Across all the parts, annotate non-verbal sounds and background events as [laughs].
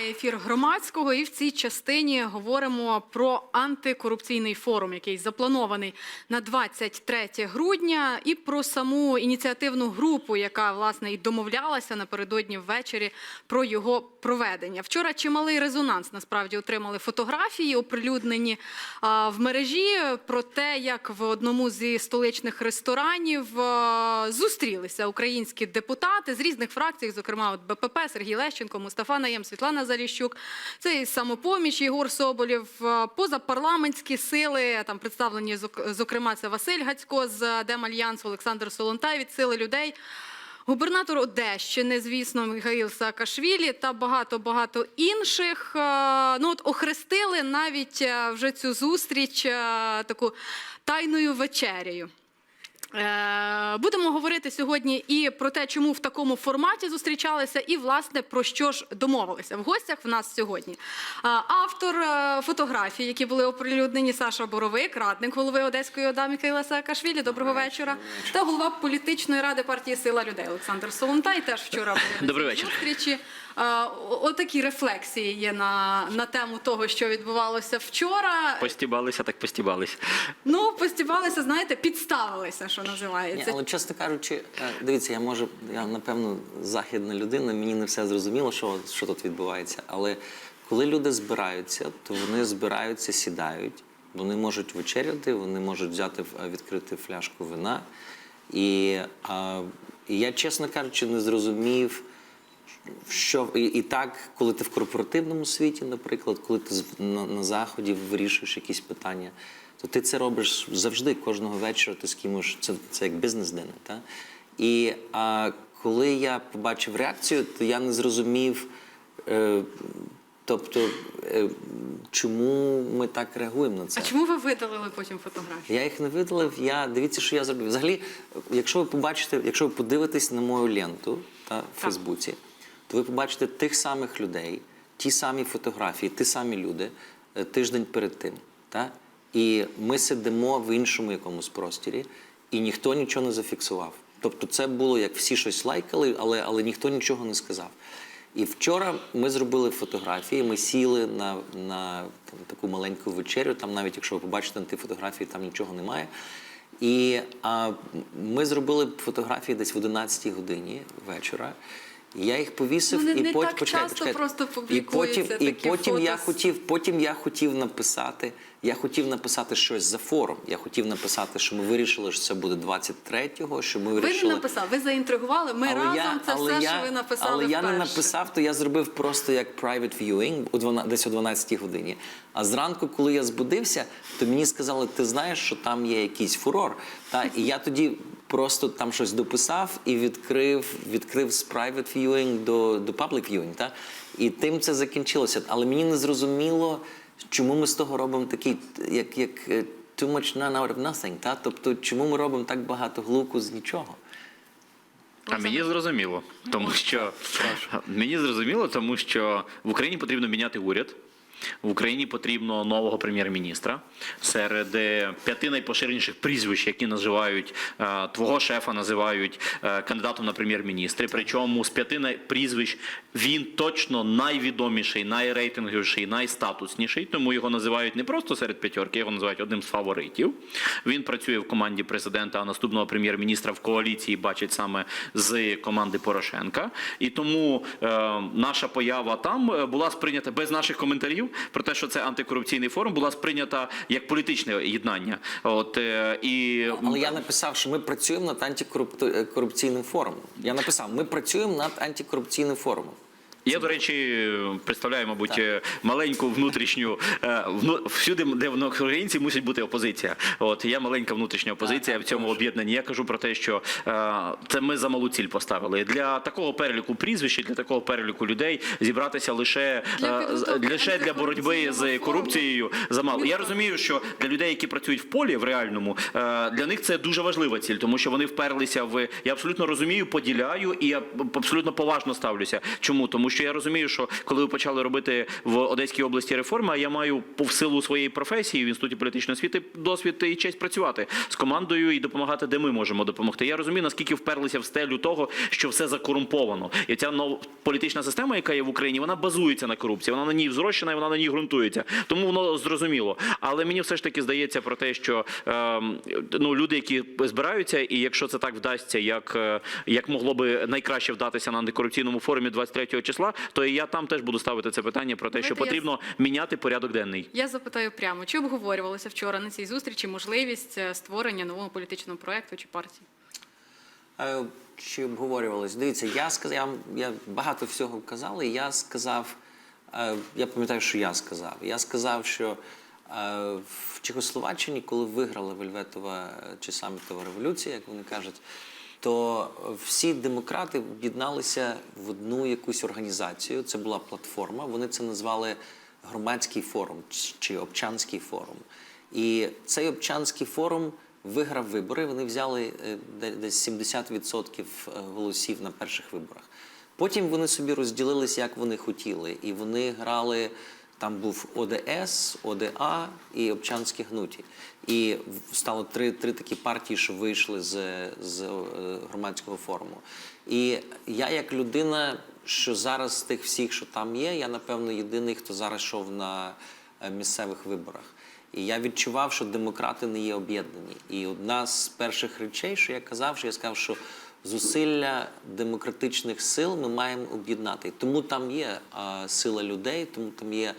Триває ефір громадського, і в цій частині говоримо про антикорупційний форум, який запланований на 23 грудня, і про саму ініціативну групу, яка власне і домовлялася напередодні ввечері про його проведення. Вчора чималий резонанс насправді отримали фотографії, оприлюднені а, в мережі про те, як в одному зі столичних ресторанів а, зустрілися українські депутати з різних фракцій, зокрема от БПП, Сергій Лещенко, Мустафа Наєм, Світлана Заліщук, це і самопоміч Єгор Соболєв, позапарламентські сили, там представлені зок- зокрема це Василь Гацько з Демальянсу, Олександр Солонтай від сили людей. Губернатор Одещини, звісно, Михаїл Саакашвілі та багато багато інших. Е, Ну от охрестили навіть е, вже цю зустріч е, таку тайною вечерею. Е, Будемо говорити сьогодні і про те, чому в такому форматі зустрічалися, і власне про що ж домовилися. В гостях в нас сьогодні е, автор е, фотографій, які були оприлюднені Саша Боровик, радник голови Одеської ОДА Михайла Саакашвілі. Доброго вечора. Та голова політичної ради партії Сила людей Олександр Солонтай. Теж вчора [laughs] були зустрічі. Отакі рефлексії є на, на тему того, що відбувалося вчора. Постібалися, так постібалися. Ну, постібалися, знаєте, підставилися, що Ні, називається. але чесно кажучи, е, дивіться, я може, я напевно західна людина, мені не все зрозуміло, що, що тут відбувається. Але коли люди збираються, то вони збираються, сідають, вони можуть вечеряти, вони можуть взяти е, відкрити фляжку вина. І, а, і я, чесно кажучи, не зрозумів. Що і, і так, коли ти в корпоративному світі, наприклад, коли ти на, на заході вирішуєш якісь питання, то ти це робиш завжди кожного вечора. Ти з кимось це, це як бізнес-день. Та? І а, коли я побачив реакцію, то я не зрозумів, е, тобто, е, чому ми так реагуємо на це. А чому ви видалили потім фотографії? Я їх не видалив. Я дивіться, що я зробив. Взагалі, якщо ви побачите, якщо ви подивитесь на мою ленту та в Фейсбуці, то ви побачите тих самих людей, ті самі фотографії, ті самі люди е, тиждень перед тим. Та? І ми сидимо в іншому якомусь просторі, і ніхто нічого не зафіксував. Тобто, це було як всі щось лайкали, але, але ніхто нічого не сказав. І вчора ми зробили фотографії. Ми сіли на, на там, таку маленьку вечерю. Там, навіть якщо ви побачите на ті фотографії, там нічого немає. І а, ми зробили фотографії десь в 11 годині вечора. І Я їх повісив Ну, не- і не потім так почекайте, часто почекайте. просто і потім, і потім я фото з- хотів, потім я хотів написати. Я хотів написати щось за форум. Я хотів написати, що ми вирішили, що це буде 23-го, що ми Ви вирішили. не написали, ви заінтригували. Ми разом це все, що ви написали. але я не написав, то я зробив просто як private viewing у 12, десь о 12 годині. А зранку, коли я збудився, то мені сказали, ти знаєш, що там є якийсь фурор. Та? І я тоді просто там щось дописав і відкрив, відкрив з private viewing до, до public viewing. Та? І тим це закінчилося. Але мені не зрозуміло, чому ми з того робимо такий, як, як е, too much none out of nothing. Та? Тобто, чому ми робимо так багато глуку з нічого? А мені зрозуміло, тому що мені зрозуміло, тому що в Україні потрібно міняти уряд. В Україні потрібно нового прем'єр-міністра серед е, п'яти найпоширеніших прізвищ, які називають е, твого шефа, називають е, кандидатом на прем'єр-міністри. Причому з п'яти прізвищ він точно найвідоміший, найрейтинговіший, найстатусніший. Тому його називають не просто серед п'ятерки, його називають одним з фаворитів. Він працює в команді президента, а наступного прем'єр-міністра в коаліції бачить саме з команди Порошенка. І тому е, наша поява там була сприйнята без наших коментарів про те, що це антикорупційний форум, була сприйнята як політичне єднання. От е, і Але я написав, що ми працюємо над антикорупційним форумом. Я написав, ми працюємо над антикорупційним форумом. Я, до речі, представляю, мабуть, е, маленьку внутрішню е, всюди, де в українці мусить бути опозиція. От я маленька внутрішня опозиція в цьому об'єднанні. Я кажу про те, що е, це ми за малу ціль поставили. Для такого переліку прізвищ, для такого переліку людей зібратися лише Для лише для боротьби з корупцією замало. Я розумію, що для людей, які працюють в полі в реальному, для них це дуже важлива ціль, тому що вони вперлися в я абсолютно розумію, поділяю і я абсолютно поважно ставлюся. Чому? Тому Що я розумію, що коли ви почали робити в Одеській області реформи, я маю по силу своєї професії в інституті політичної освіти досвід і честь працювати з командою і допомагати, де ми можемо допомогти. Я розумію, наскільки вперлися в стелю того, що все закорумповано, і ця нова політична система, яка є в Україні, вона базується на корупції. Вона на ній взрощена і вона на ній ґрунтується. Тому воно зрозуміло. Але мені все ж таки здається про те, що е, ну люди, які збираються, і якщо це так вдасться, як, е, як могло би найкраще вдатися на антикорупційному форумі 23 числа, то і я там теж буду ставити це питання про те, що Давайте я потрібно міняти порядок денний. Я запитаю прямо, чи обговорювалося вчора на цій зустрічі можливість е, створення нового політичного проекту чи партії? Е, Чи обговорювалось? Дивіться, я сказав, я, я багато всього казав, і я сказав, е, я пам'ятаю, що я сказав. Я сказав, що в Чехословаччині, коли виграла Вельветова чи самітова революція, як вони кажуть, то всі демократи об'єдналися в одну якусь організацію. Це була платформа. Вони це назвали громадський форум чи- обчанський форум. І цей обчанський форум виграв вибори. Вони взяли е, десь 70% голосів на перших виборах. Потім вони собі розділились, як вони хотіли, і вони грали. Там був ОДС, ОДА і Обчанські гнуті. І стало три, три такі партії, що вийшли з, з е, громадського форуму. І я, як людина, що зараз з тих всіх, що там є, я напевно єдиний, хто зараз йшов на е, місцевих виборах. І я відчував, що демократи не є об'єднані. І одна з перших речей, що я казав, що я сказав, що зусилля демократичних сил ми маємо об'єднати. Тому там є е, сила людей, тому там є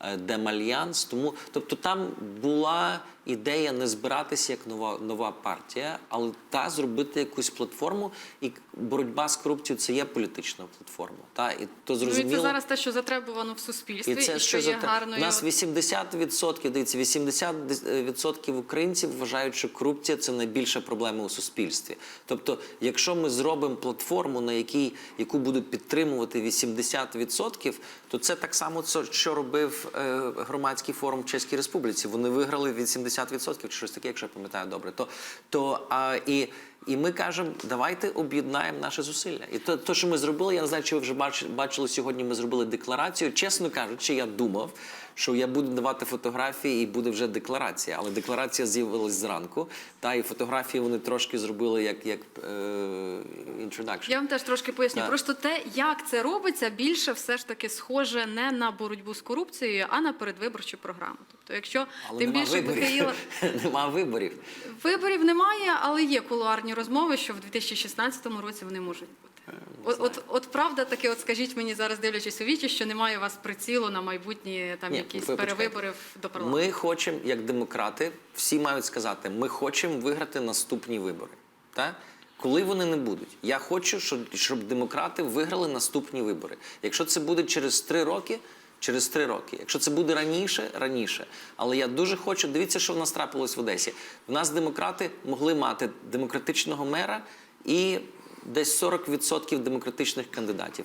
е, демальянс. Тому, тобто там була ідея не збиратися як нова нова партія, але та зробити якусь платформу. І боротьба з корупцією це є політична платформа. Та і то зрозуміло ну, і це зараз те, що затребувано в суспільстві, і це і що, що є гарною. У нас 80%, дивіться, 80% українців вважають, що корупція це найбільша проблема у суспільстві. Тобто, якщо ми зробимо платформу, на якій яку будуть підтримувати 80%, то це так само, що робив е, громадський форум в Чеській Республіці. Вони виграли 80%. 60% чи щось таке, якщо я пам'ятаю добре, то то а, і і ми кажемо, давайте об'єднаємо наші зусилля. І то, то, що ми зробили, я не знаю, чи ви вже бач- бачили сьогодні. Ми зробили декларацію. Чесно кажучи, я думав, що я буду давати фотографії і буде вже декларація. Але декларація з'явилась зранку. Та і фотографії вони трошки зробили як, як е, introduction. Я вам теж трошки поясню. Так. Просто те, як це робиться, більше все ж таки схоже не на боротьбу з корупцією, а на передвиборчу програму. Тобто, якщо Але тим більше виборів. Михаїла [laughs] нема виборів. виборів немає, але є кулуарні розмови, що в 2016 році вони можуть бути. Е, От, от, от правда таки, от скажіть мені зараз, дивлячись у вічі, що немає у вас прицілу на майбутні там Ні, якісь ви почекайте. перевибори в- до парламенту. Ми хочемо, як демократи, всі мають сказати, ми хочемо виграти наступні вибори. Так? Коли вони не будуть, я хочу, щоб, щоб демократи виграли наступні вибори. Якщо це буде через три роки, через три роки. Якщо це буде раніше, раніше. Але я дуже хочу. Дивіться, що в нас трапилось в Одесі. В нас демократи могли мати демократичного мера і десь 40% демократичних кандидатів.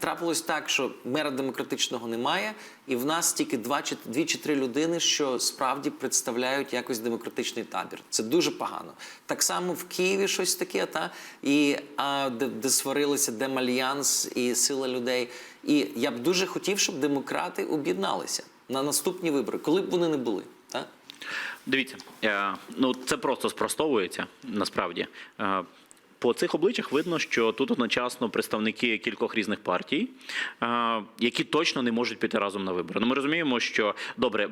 Трапилось так, що мера демократичного немає, і в нас тільки два чи дві чи три людини, що справді представляють якось демократичний табір. Це дуже погано. Так само в Києві щось таке, та і а, де, де сварилися Демальянс і сила людей. І я б дуже хотів, щоб демократи об'єдналися на наступні вибори, коли б вони не були. Та? Дивіться, е, ну це просто спростовується насправді. По цих обличчях видно, що тут одночасно представники кількох різних партій, які точно не можуть піти разом на вибори. Ну, ми розуміємо, що добре,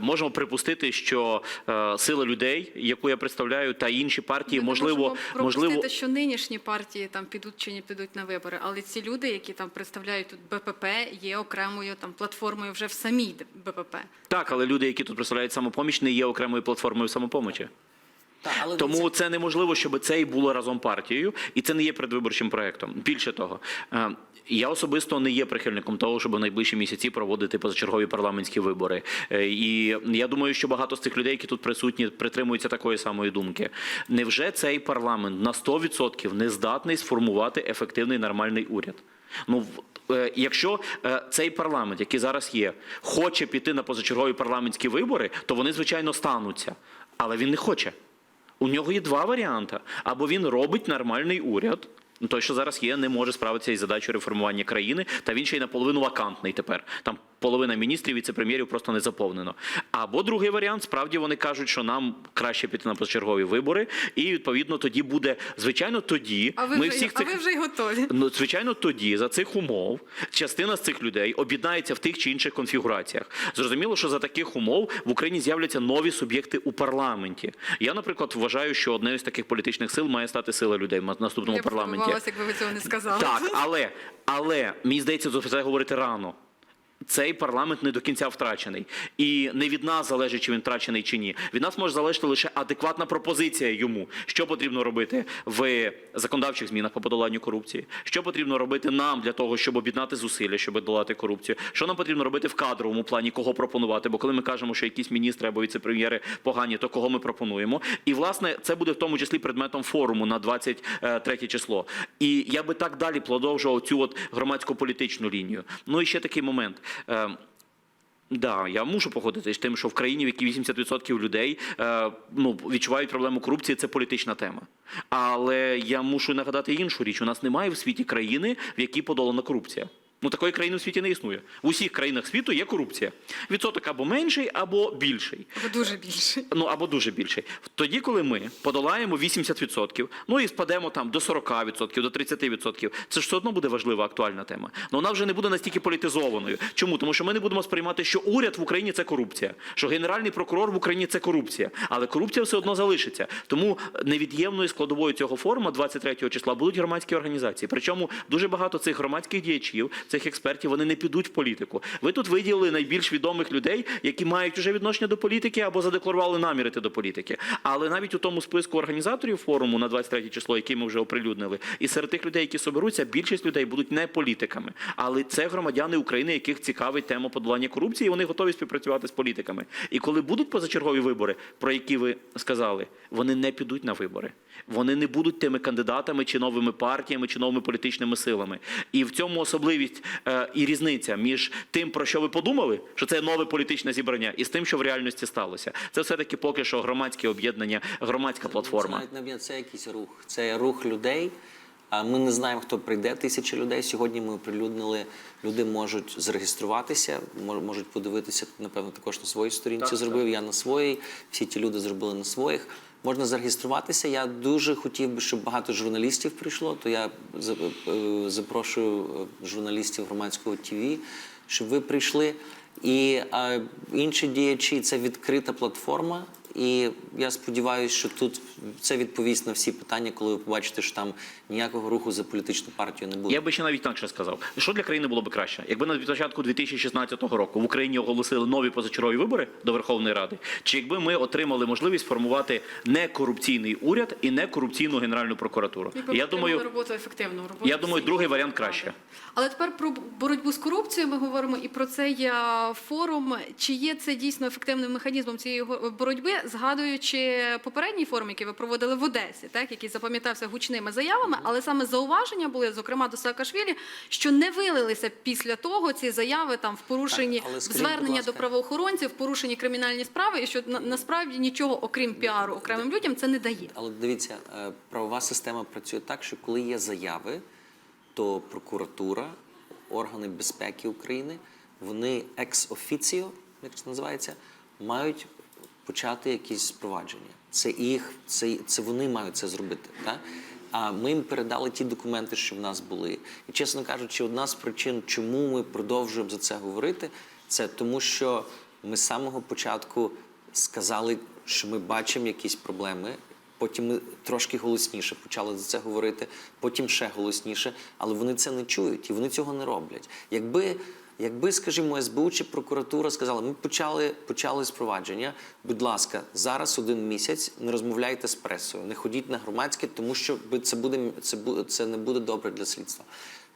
можемо припустити, що е, сила людей, яку я представляю, та інші партії, Ми можливо, можливо, що нинішні партії там підуть чи не підуть на вибори, але ці люди, які там представляють тут БПП, є окремою там платформою вже в самій БПП. так, але люди, які тут представляють самопоміч, не є окремою платформою самопомочі. Та, але Тому це неможливо, щоб це і було разом партією, і це не є передвиборчим проектом. Більше того, е, я особисто не є прихильником того, щоб в найближчі місяці проводити позачергові парламентські вибори. Е, І я думаю, що багато з цих людей, які тут присутні, притримуються такої самої думки. Невже цей парламент на 100% не здатний сформувати ефективний нормальний уряд? Ну е, якщо цей парламент, який зараз є, хоче піти на позачергові парламентські вибори, то вони звичайно стануться, але він не хоче. У нього є два варіанти: або він робить нормальний уряд. Той, що зараз є, не може справитися із задачею реформування країни, та він ще й наполовину вакантний тепер. Там половина міністрів, віце-прем'єрів просто не заповнено. Або другий варіант, справді вони кажуть, що нам краще піти на позачергові вибори, і відповідно тоді буде, звичайно, тоді А ви, ми вже, всіх а ви вже й готові. Ну, звичайно, тоді за цих умов частина з цих людей об'єднається в тих чи інших конфігураціях. Зрозуміло, що за таких умов в Україні з'являться нові суб'єкти у парламенті. Я, наприклад, вважаю, що однією з таких політичних сил має стати сила людей в наступному Я парламенті. якби ви цього не сказали. Так, але, але мені здається, це говорити рано. Цей парламент не до кінця втрачений, і не від нас залежить, чи він втрачений чи ні. Від нас може залежати лише адекватна пропозиція йому, що потрібно робити в законодавчих змінах по подоланню корупції, що потрібно робити нам для того, щоб об'єднати зусилля, щоб долати корупцію, що нам потрібно робити в кадровому плані, кого пропонувати. Бо коли ми кажемо, що якісь міністри або віце-прем'єри погані, то кого ми пропонуємо. І власне це буде в тому числі предметом форуму на 23 число. І я би так далі продовжував цю от громадську політичну лінію. Ну і ще такий момент. Е, Да, я мушу погодитися з тим, що в країні, в якій 80% людей е, ну, відчувають проблему корупції, це політична тема. Але я мушу нагадати іншу річ: у нас немає в світі країни, в якій подолана корупція. Ну такої країни в світі не існує. В усіх країнах світу є корупція. Відсоток або менший, або більший. Ви дуже більше. Ну або дуже більший. Тоді, коли ми подолаємо 80%, ну і спадемо там до 40%, до 30%, це ж все одно буде важлива актуальна тема. Ну вона вже не буде настільки політизованою. Чому? Тому що ми не будемо сприймати, що уряд в Україні це корупція, що генеральний прокурор в Україні це корупція, але корупція все одно залишиться. Тому невід'ємною складовою цього форуму 23 числа будуть громадські організації. Причому дуже багато цих громадських діячів, цих експертів, вони не підуть в політику. Ви тут виділили найбільш відомих людей, які мають уже відношення до політики або задекларували намір іти до політики. Але навіть у тому списку організаторів форуму на 23 число, який ми вже оприлюднили, і серед тих людей, які соберуться, більшість людей будуть не політиками, але це громадяни України, яких цікавить тема подолання корупції, і вони готові співпрацювати з політиками. І коли будуть позачергові вибори, про які ви сказали, вони не підуть на вибори. Вони не будуть тими кандидатами чи новими партіями, чи новими політичними силами. І в цьому особливість е, і різниця між тим, про що ви подумали, що це нове політичне зібрання, і з тим, що в реальності сталося. Це все таки поки що громадське об'єднання, громадська Це платформа. навіть не це якийсь рух. Це рух людей. А ми не знаємо, хто прийде. Тисячі людей. Сьогодні ми оприлюднили. Люди можуть зареєструватися, мож- можуть подивитися. Напевно, також на своїй сторінці Так, зробив. Я на своїй. Всі ті люди зробили на своїх. Можна зареєструватися. Я дуже хотів би, щоб багато журналістів прийшло. То я е, запрошую е, журналістів громадського ТВ, щоб ви прийшли. І а, інші діячі це відкрита платформа. І я сподіваюся, що тут це відповість на всі питання, коли ви побачите, що там ніякого руху за політичну партію не буде. Я би ще навіть інакше сказав, що для країни було б краще, якби на початку 2016 року в Україні оголосили нові позачергові вибори до Верховної Ради, чи якби ми отримали можливість формувати некорупційний уряд і некорупційну генеральну прокуратуру. Якби Я думаю, роботу ефективну роботу. я думаю, другий варіант краще. Але тепер про боротьбу з корупцією ми говоримо і про цей е, форум. Чи є це дійсно ефективним механізмом цієї боротьби, згадуючи попередній форум, який ви проводили в Одесі, так який запам'ятався гучними заявами, але саме зауваження були, зокрема до Саакашвілі, що не вилилися після того ці заяви там в порушенні Так, скажіть, звернення до правоохоронців, в порушенні кримінальні справи, і що на, насправді нічого окрім піару окремим людям це не дає. Але дивіться, е, правова система працює так, що коли є заяви, то прокуратура, органи безпеки України, вони екс-офіціо, як це називається, мають почати якісь провадження. Це їх, це, це вони мають це зробити. Так? А ми їм передали ті документи, що в нас були. І чесно кажучи, одна з причин, чому ми продовжуємо за це говорити, це тому, що ми з самого початку сказали, що ми бачимо якісь проблеми. Потім ми трошки голосніше почали за це говорити, потім ще голосніше, але вони це не чують і вони цього не роблять. Якби, якби скажімо, СБУ чи прокуратура сказали, ми почали, почали спровадження, будь ласка, зараз один місяць не розмовляйте з пресою, не ходіть на громадське, тому що це буде це буде це не буде добре для слідства.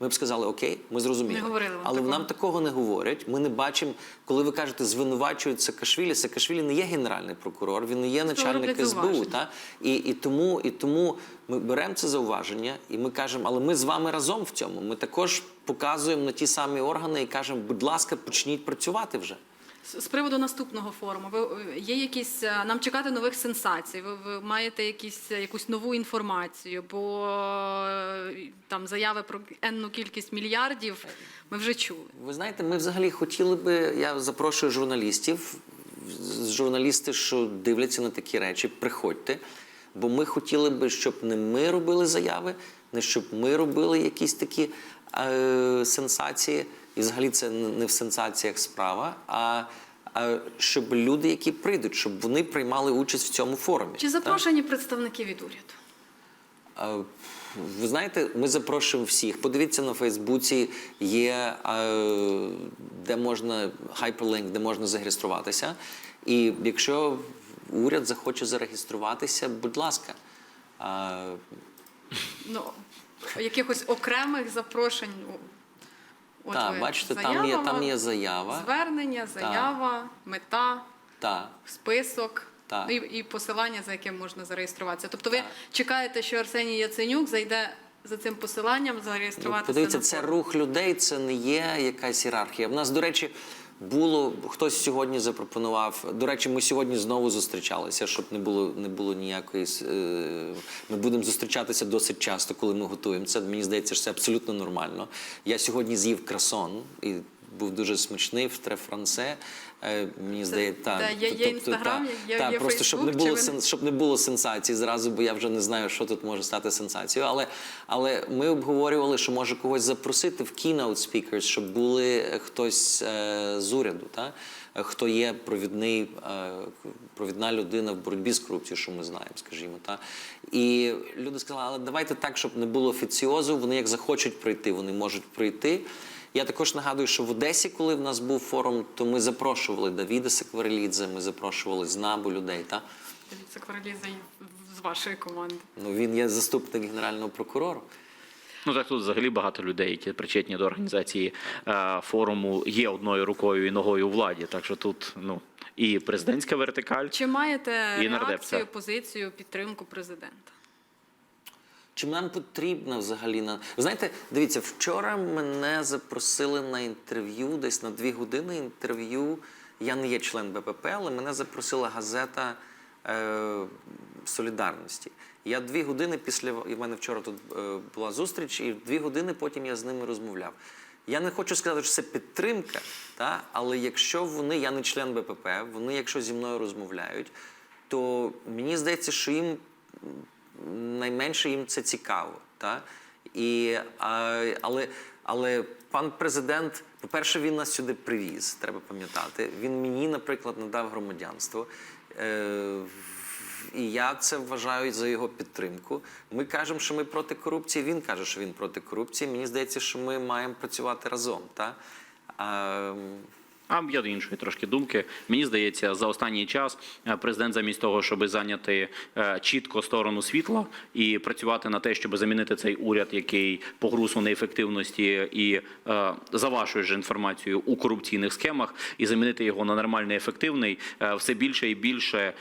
Ми б сказали, окей, ми зрозуміли. Не говорили вам але такого. нам такого не говорять. Ми не бачимо, коли ви кажете, звинувачують Саакашвілі. Саакашвілі не є генеральний прокурор, він не є начальник СБУ. Та? І, і, тому, і тому ми беремо це зауваження і ми кажемо, але ми з вами разом в цьому. Ми також показуємо на ті самі органи і кажемо, будь ласка, почніть працювати вже. З приводу наступного форуму, ви е, є якісь е, нам чекати нових сенсацій? Ви, ви маєте якісь е, якусь нову інформацію? Бо там заяви про енну кількість мільярдів ми вже чули. Ви знаєте, ми взагалі хотіли би. Я запрошую журналістів, журналісти, що дивляться на такі речі, приходьте. Бо ми хотіли би, щоб не ми робили заяви, не щоб ми робили якісь такі е, сенсації. І взагалі це не в сенсаціях справа, а, щоб люди, які прийдуть, щоб вони приймали участь в цьому форумі. Чи так? запрошені представники від уряду? Ви знаєте, ми запрошуємо всіх. Подивіться на Фейсбуці, є де можна hyperlink, де можна зареєструватися. І якщо уряд захоче зареєструватися, будь ласка. Ну, якихось окремих запрошень. Ну, От Так, ви бачите, там є, там є заява. Звернення, заява, мета, Так. список Так. ну, і, і посилання, за яким можна зареєструватися. Тобто ви Так. чекаєте, що Арсеній Яценюк зайде за цим посиланням Ну, зареєструватися Подивіться, на це форум? рух людей, це не є якась ієрархія. В нас, до речі, було хтось сьогодні запропонував. До речі, ми сьогодні знову зустрічалися, щоб не було не було ніякої. е, Ми будемо зустрічатися досить часто, коли ми готуємо. Це мені здається, що це абсолютно нормально. Я сьогодні з'їв красон і. Був дуже смачний в Тре Франсе. Е, Мені здається, так. є- є Інстаграм, є- та, є просто щоб не було чи ви- сен- щоб не було сенсацій зразу, бо я вже не знаю, що тут може стати сенсацією. Але, але ми обговорювали, що може когось запросити в keynote speakers, щоб були е, хтось е, з уряду, та? Е, хто є провідний, е, провідна людина в боротьбі з корупцією, що ми знаємо, скажімо. Та? І люди сказали, але давайте так, щоб не було офіціозу. Вони як захочуть прийти, вони можуть прийти. Я також нагадую, що в Одесі, коли в нас був форум, то ми запрошували Давіда Секварелідзе, ми запрошували з НАБУ людей. Та? Дивіться, Квареліза з вашої команди. Ну, він є заступник генерального прокурора. Ну так тут взагалі багато людей, які причетні до організації е, форуму, є одною рукою і ногою у владі. Так що тут ну і президентська вертикаль. Чи маєте І реакцію, позицію, підтримку президента? Чи нам потрібно взагалі на. Знаєте, дивіться, вчора мене запросили на інтерв'ю, десь на дві години інтерв'ю. Я не є член БПП, але мене запросила газета е, Солідарності. Я дві години після в мене вчора тут е, була зустріч, і дві години потім я з ними розмовляв. Я не хочу сказати, що це підтримка, та? але якщо вони, я не член БПП, вони, якщо зі мною розмовляють, то мені здається, що їм найменше їм це цікаво. Та? І, але, але пан президент, по-перше, він нас сюди привіз, треба пам'ятати. Він мені, наприклад, надав громадянство. Е, і я це вважаю за його підтримку. Ми кажемо, що ми проти корупції. Він каже, що він проти корупції. Мені здається, що ми маємо працювати разом. Та? А, я до іншої трошки думки. Мені здається, за останній час е, президент, замість того, щоб зайняти е, чітко сторону світла і працювати на те, щоб замінити цей уряд, який погруз у неефективності і е, за вашою ж інформацією у корупційних схемах, і замінити його на нормальний ефективний, все більше і більше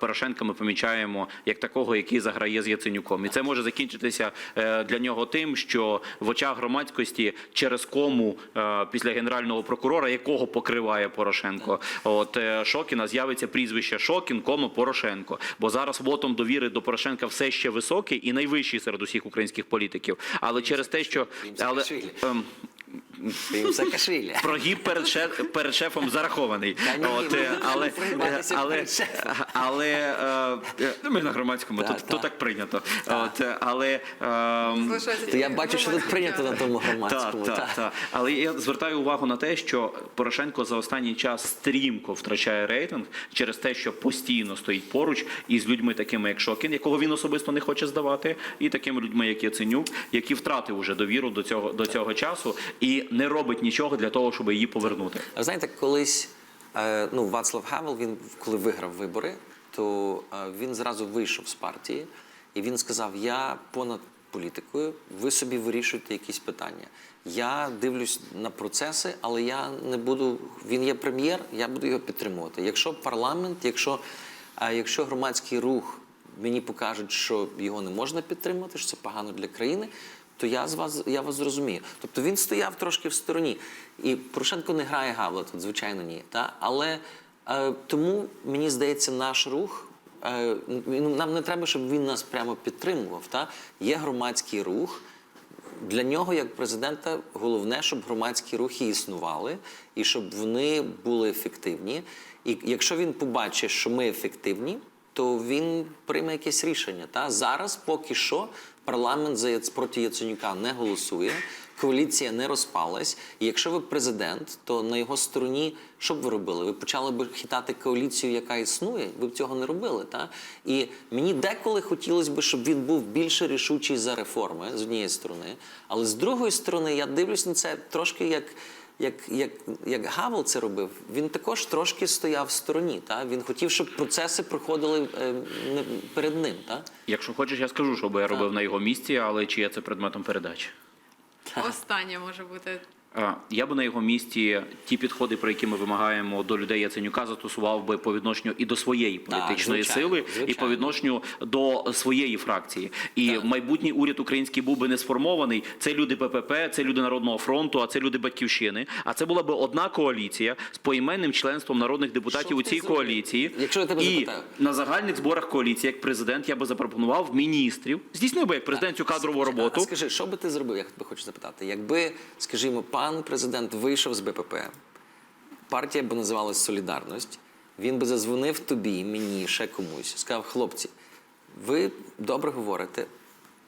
Порошенка ми помічаємо як такого, який заграє з Яценюком. І це може закінчитися для нього тим, що в очах громадськості через кому після генерального прокурора, якого покриває Порошенко, от е, Шокіна з'явиться прізвище Шокін, кома Порошенко. Бо зараз вотом довіри до Порошенка все ще високий і найвищий серед усіх українських політиків. Але через те, що але Саакашвілі. Саакашвілі. перед, шеф, перед шефом зарахований. Та ні, От, ми е, будемо але, прийматися але, перед шефом. але е, е, ну, ми на громадському, Так, тут, так. тут так прийнято. От, е, але ем, Залишається То я тільки бачу, що тут прийнято на тому громадському. так, та. так. Але я звертаю увагу на те, що Порошенко за останній час стрімко втрачає рейтинг через те, що постійно стоїть поруч із людьми, такими як Шокін, якого він особисто не хоче здавати, і такими людьми, як Яценюк, які втратив уже довіру до цього до цього часу і не робить нічого для того, щоб її повернути. А знаєте, колись е, ну, Вацлав Гавел, він коли виграв вибори, то е, він зразу вийшов з партії і він сказав: Я понад політикою, ви собі вирішуєте якісь питання. Я дивлюсь на процеси, але я не буду. Він є прем'єр, я буду його підтримувати. Якщо парламент, якщо, е, якщо громадський рух мені покажуть, що його не можна підтримати, що це погано для країни, то я з вас я вас зрозумію. Тобто він стояв трошки в стороні. І Порошенко не грає гавла тут, звичайно, ні. Та? Але е, тому мені здається, наш рух. е, Нам не треба, щоб він нас прямо підтримував. Та? Є громадський рух. Для нього, як президента, головне, щоб громадські рухи існували і щоб вони були ефективні. І якщо він побачить, що ми ефективні, то він прийме якесь рішення. Та зараз поки що парламент за проти Яценюка не голосує, коаліція не розпалась. І якщо ви президент, то на його стороні що б ви робили? Ви почали б хитати коаліцію, яка існує. Ви б цього не робили. Та? І мені деколи хотілося б, щоб він був більше рішучий за реформи з однієї сторони, але з другої сторони, я дивлюсь на це трошки як. Як, як, як Гавел це робив, він також трошки стояв в стороні. Та? Він хотів, щоб процеси проходили е, не- перед ним. Та? Якщо хочеш, я скажу, що би я робив на його місці, але чи є це предметом передачі. Останнє може бути. А, Я би на його місці ті підходи, про які ми вимагаємо до людей Яценюка, застосував би по відношенню і до своєї політичної звичайно, сили, і по відношенню до своєї фракції. І Так. майбутній уряд український був би не сформований. Це люди ППП, це люди Народного фронту, а це люди Батьківщини. А це була би одна коаліція з поіменним членством народних депутатів Що у цій коаліції. Якщо я тебе і запитаю. на загальних зборах коаліції, як президент, я би запропонував міністрів, здійснив би як президент цю кадрову А роботу. скажи, що би ти зробив, я тебе хочу запитати, якби, скажімо, пан президент вийшов з БПП, партія б називалась Солідарність, він би зазвонив тобі, мені, ще комусь, сказав, хлопці, ви добре говорите.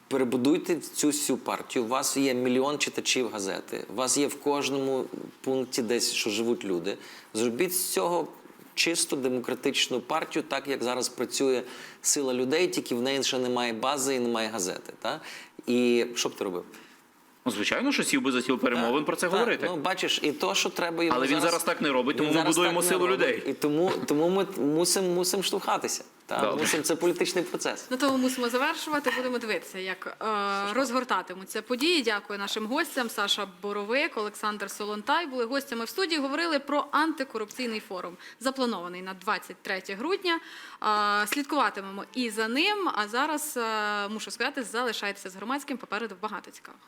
Перебудуйте цю всю партію. У вас є мільйон читачів газети. У вас є в кожному пункті десь, що живуть люди. Зробіть з цього чисто демократичну партію, так як зараз працює сила людей, тільки в неї ще немає бази і немає газети. Та? І що б ти робив? Ну, Звичайно, що сів би за стіл перемовин про це Так, говорити. Ну, бачиш, і то, що треба йому Але він зараз так не робить, Він тому ми будуємо силу робить. людей. І тому, тому ми мусимо мусим штовхатися. Та? Добре. Мусим, це політичний процес. На тому мусимо завершувати. Будемо дивитися, як е, розгортатимуться події. Дякую нашим гостям. Саша Боровик, Олександр Солонтай були гостями в студії. Говорили про антикорупційний форум, запланований на 23 грудня. Е, слідкуватимемо і за ним. А зараз е, мушу сказати, залишайтеся з громадським. Попереду багато цікавого.